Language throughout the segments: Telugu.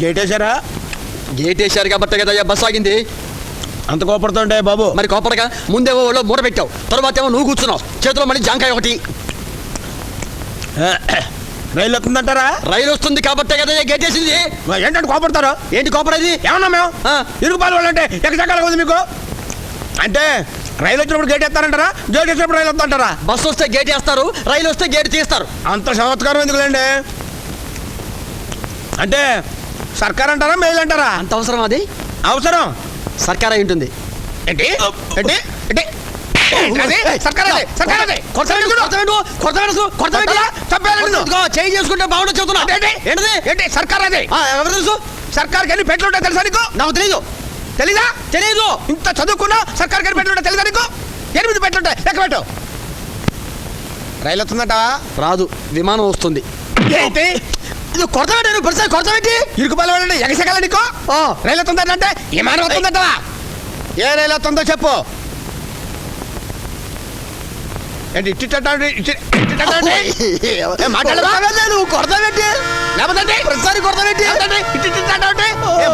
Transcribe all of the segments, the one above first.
గేట్ వేసారా గేట్ వేశారు కాబట్టి కదా బస్ ఆగింది. అంత కోపడుతుంటే బాబు. మరి కోపడగా ముందేమో వాళ్ళు మూట పెట్టావు. తర్వాత ఏమో నువ్వు కూర్చున్నావు. చేతిలో మళ్ళీ జాంకాయ ఒకటి. రైలు వస్తుందంటారా? రైలు వస్తుంది కాబట్టి కదా గేట్ వేసింది ఏంటంటే కోపడతారు? ఏంటి కోపడది? ఏమన్నా మేము. ఇరుగు పాలు వాళ్ళంటే ఎక్కడికి ఉంది మీకు? అంటే రైలు వచ్చినప్పుడు గేట్ ఎత్తారంటారా గేట్ వచ్చినప్పుడు రైలు వస్తుంటారా బస్సు వస్తే గేట్ వేస్తారు రైలు వస్తే గేట్ తీస్తారు. అంత చమత్కారం ఎందుకులేండి అంటే సర్కార్ అంటారా మెయిల్ అంటారా అంత అవసరం అది? అవసరం. సర్కార్ అయి ఉంటుంది. ఏంటి? చేసుకుంటే? ఏంటిది? సర్కార్ అదే. ఎవరు తెలుసు? పెట్లు ఉంటాయి తెలుసా నీకు? నాకు తెలీదు. తెలీదా? తెలీదు. ఇంత చదువుకున్నా సర్కార్కి ఎన్ని పెట్లు ఉంటాయి తెలుసా నీకు? ఎనిమిది పెట్లు ఉంటాయి లెక్క పెట్టు. రైలు వస్తుందంటావా? రాదు. విమానం వస్తుంది. ఏంటి? ఇది నువ్వు పెరుసా కొడతావేంటి? ఇరుకు వాళ్ళంటే ఎగసగల నీకు? ఆ. రైలు వస్తుందంటే విమానం వస్తుందంటావా ఏ రైలు వస్తుందో చెప్పు. ఏంటి ఇట్టిట్టాడు మాట్లాడవా? నువ్వు కొడతావేంటి? లేకపోతే? ప్రతిసారి ఇట్టిట్టాడు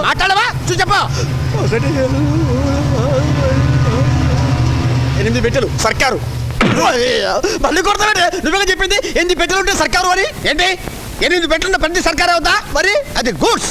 మాట్లాడవా? చెప్పు. ఎనిమిది పెట్టెలు సర్కారు. మళ్ళీ కొడతావేంటి? నువ్వే చెప్పింది? ఎనిమిది పెట్టెలు ఉంటే సర్కారు అని? ఏంటి? ఎనిమిది పెట్లున్న ప్రతి సర్కార్ అవుతా? మరి? అది గూడ్స్.